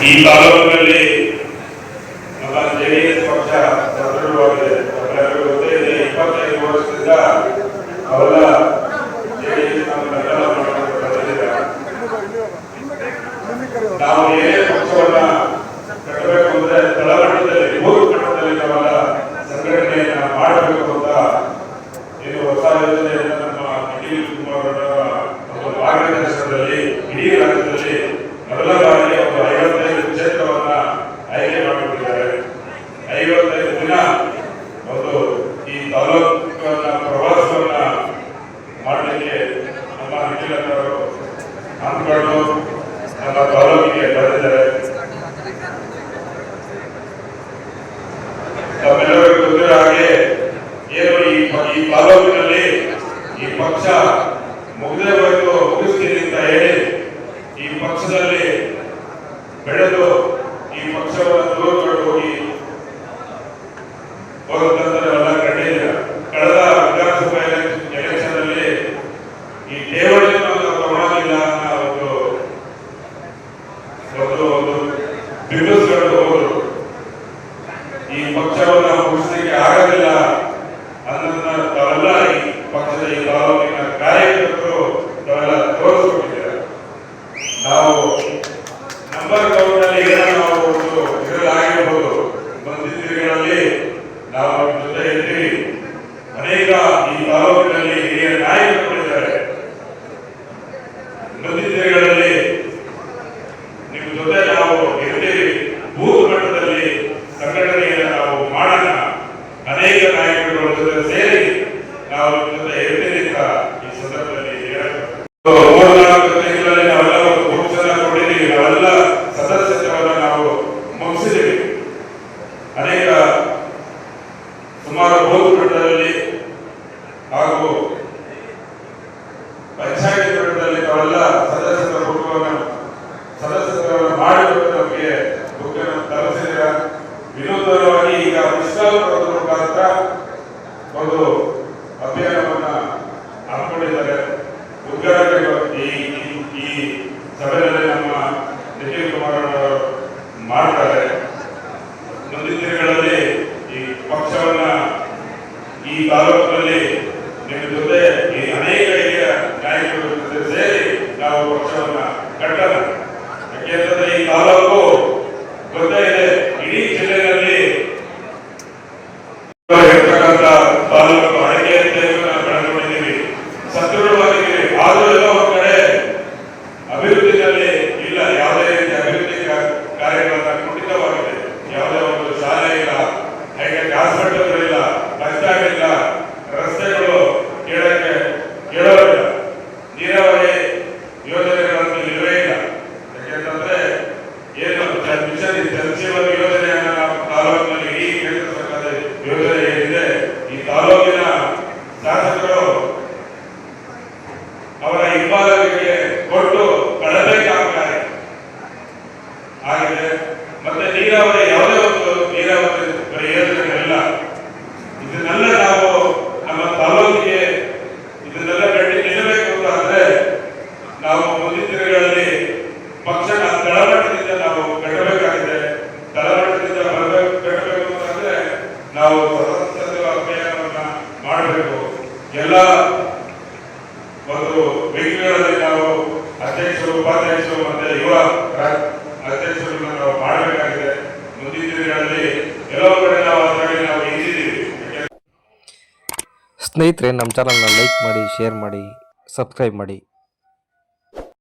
ಈ ತಾಲೂಕಿನಲ್ಲಿ ನಮ್ಮ ಜೆಡಿಎಸ್ ಪಕ್ಷ ಸದೃಢವಾಗಿದೆ ನಮ್ಮೆಲ್ಲರಿಗೂ ಗೊತ್ತೇ ಇದೆ, ಇಪ್ಪತ್ತೈದು ವರ್ಷದಿಂದ ಅವೆಲ್ಲ ಬಂದಿದ್ದಾರೆ ನಾವು ಏನೇ ಪಕ್ಷವನ್ನ ಕಟ್ಟಬೇಕು ಅಂದ್ರೆ ತಳಮಟ್ಟದಲ್ಲಿ ಮೂರು ಮಟ್ಟದಲ್ಲಿ ನಾವೆಲ್ಲ ಸಂಘಟನೆಯನ್ನ ಮಾಡಬೇಕು ಅಂತ ಇದು ಹೊಸ ಯೋಜನೆಯನ್ನ ನಮ್ಮ ನಿಖಿಲ್ ಕುಮಾರ್ ಅವರ ಒಂದು ಮಾರ್ಗದರ್ಶನದಲ್ಲಿ ಇಡೀ ರಾಜ್ಯದಲ್ಲಿ ಮೊದಲ ಬಾರಿಗೆ ಒಂದು ಐವತ್ತೈದು ಕ್ಷೇತ್ರವನ್ನ ಆಯ್ಕೆ ಮಾಡಿಕೊಂಡಿದ್ದಾರೆ ಐವತ್ತೈದು ದಿನ ಒಂದು ಈ ತಾಲೂಕನ್ನ ಪ್ರವಾಸವನ್ನ ಮಾಡಲಿಕ್ಕೆ ನಮ್ಮ ನಿಖಿಲ್ ಅವರು ಅಂದ್ಕೊಂಡು ನಮ್ಮ ತಾಲೂಕಿಗೆ ಬಂದಿದ್ದಾರೆ ತಮ್ಮೆಲ್ಲರಿಗೂ ಹಾಗೆ ಏನು ಈ ತಾಲೂಕಿನಲ್ಲಿ ಈ ಪಕ್ಷ ಮುಗಿದೇ ಮುಗಿಸ್ತೀನಿ ಅಂತ ಹೇಳಿ ಈ ಪಕ್ಷದಲ್ಲಿ ಬೆಳೆದು ಈ ಪಕ್ಷವನ್ನು ದೂರಗೊಂಡು ಹೋಗಿ ಕಳೆದ ಈ ಠೇವಣಿಯನ್ನು ಈ ಪಕ್ಷವನ್ನ ಮುಗಿಸಲಿಕ್ಕೆ ಆಗೋದಿಲ್ಲ ಅನ್ನೋದನ್ನ ತಾವೆಲ್ಲ ಈ ಪಕ್ಷದ ಈ ತಾಲೂಕಿನ ಕಾರ್ಯಕರ್ತರು ತಾವೆಲ್ಲ ತೋರಿಸ್ಕೊಟ್ಟಿದ್ದಾರೆ ನಾವು ನಂಬರ್ ಕೌಂಟಲ್ಲಿ ಏನೋ ನಾವು ಒಂದು ಇರಲಾಗಿರ್ಬೋದು ಮುಂದಿನ ದಿನಗಳಲ್ಲಿ ನಾವು ನಿಮ್ಮ ಜೊತೆ ಇರ್ತೀವಿ ಅನೇಕ ಈ ತಾಲೂಕಿನಲ್ಲಿ ಹಿರಿಯ ನಾಯಕರುಗಳಿದ್ದಾರೆ. ಮುಂದಿನ ದಿನಗಳಲ್ಲಿ ನಿಮ್ಮ ಜೊತೆ ನಾವು ಇರ್ತೀವಿ ಬೂತ್ ಮಟ್ಟದಲ್ಲಿ ಸಂಘಟನೆಯನ್ನು ನಾವು ಮಾಡೋಣ. ಅನೇಕ ನಾಯಕರುಗಳ ಜೊತೆ ಸೇರಿ ನಾವು ಜೊತೆ ಇರ್ತೀವಿ ಅಂತ ಈ ಸಂದರ್ಭದಲ್ಲಿ ಮೂರ್ನಾಲ್ಕು ತಿಂಗಳಲ್ಲಿ ನಾವೆಲ್ಲ ಒಂದು ಸದಸ್ಯತ್ವವನ್ನು ನಾವು ಮುಗಿಸಿದ್ದೀವಿ ಅನೇಕ ಹಾಗೂ ಪಂಚಾಯತ್ ಮಟ್ಟದಲ್ಲಿ ತಾವೆಲ್ಲ ಸದಸ್ಯರ ಕುಟುಂಬವನ್ನು ಸದಸ್ಯರನ್ನು ಮಾಡಿಕೊಂಡು ನಮಗೆ ತಲುಪಿಸಿದ ವಿನೂತನವಾಗಿ ಈಗ ವಿಶ್ವಾಸದ ಮುಖಾಂತರ ಒಂದು ಅಭಿಯಾನವನ್ನ ಉದ್ಘಾಟನೆ ಈ ಸಭೆಯಲ್ಲಿ ನಮ್ಮ ನಿಖಿಲ್ ಕುಮಾರ್ ಮಾಡ್ತಾರೆ ಮುಂದಿನ ದಿನಗಳಲ್ಲಿ ಈ ಪಕ್ಷವನ್ನ ಈ ತಾಲೂಕಿನಲ್ಲಿ ನಿಮ್ಮ ಜೊತೆ ಈ ಅನೇಕ ಹಿರಿಯ ನಾಯಕರ ಜೊತೆ ಸೇರಿ ನಾವು ಪಕ್ಷವನ್ನು ಕಟ್ಟೋಣ. ಯಾಕೆಂತಂದ್ರೆ ಈ ತಾಲೂಕು ಗೊತ್ತೇ ಇದೆ, ಇಡೀ ಜಿಲ್ಲೆಯಲ್ಲಿ ಇರ್ತಕ್ಕಂಥ ತಾಲೂಕು ಅಡಕೆ ಅಂತ ಹೇಳಿ ನಾವು ಒಂದ್ ಕಡೆ ಇಲ್ಲ, ಯಾವುದೇ ರೀತಿ ಅಭಿವೃದ್ಧಿ ಕಾರ್ಯಗಳನ್ನ ಕುಂಠಿತವಾಗಿದೆ. ಯಾವುದೇ ಒಂದು ಶಾಲೆ ಇಲ್ಲ. ಹೈಟೆಕ್ ಹಾಸ್ಪಿಟಲ್ಗಳಿಲ್ಲ ಹಿಂಬಾಲಕರಿಗೆ ಕೊಟ್ಟು ಕಳಬೇಕಾಗ್ತಾರೆ ಆಗಿದೆ ಮತ್ತೆ ನೀರಾವರಿ ಯಾವುದೇ ಒಂದು ನೀರಾವರಿ ಯೋಜನೆಗಳಿಲ್ಲ ಇದನ್ನೆಲ್ಲ ನಾವು ನಮ್ಮ ತಾಲೂಕಿಗೆ ಇದನ್ನೆಲ್ಲ ಕಟ್ಟಿ ನಿಲ್ಲಬೇಕು ಅಂತ ಅಂದ್ರೆ ನಾವು ಮುಂದಿನ ದಿನಗಳಲ್ಲಿ ಪಕ್ಷನ ತಳಮಟ್ಟದಿಂದ ನಾವು ಕಟ್ಟಬೇಕಾಗಿದೆ. ತಳಮಟ್ಟದಿಂದ ಬರಬೇಕು, ಕಟ್ಟಬೇಕು ಅಂತಂದ್ರೆ ನಾವು ಸ್ವತಂತ್ರ ಅಭಿಯಾನವನ್ನ ಮಾಡಬೇಕು. ಎಲ್ಲ ಒಂದು ವಿಂಗ್ಗಳಲ್ಲಿ ನಾವು ಅಧ್ಯಕ್ಷರು ಉಪಾಧ್ಯಕ್ಷರು ಮತ್ತೆ ಯುವ ಅಧ್ಯಕ್ಷರನ್ನ ನಾವು ಮಾಡಬೇಕಾಗಿದೆ. ಮುಂದಿನ ದಿನಗಳಲ್ಲಿ ಕೆಲವು ಕಡೆ ನಾವು ಅದರಲ್ಲಿ ನಾವು ಇದ್ದೀವಿ ಸ್ನೇಹಿತರೆ, ನಮ್ಮ ಚಾನಲ್ನ ಲೈಕ್ ಮಾಡಿ ಶೇರ್ ಮಾಡಿ ಸಬ್ಸ್ಕ್ರೈಬ್ ಮಾಡಿ.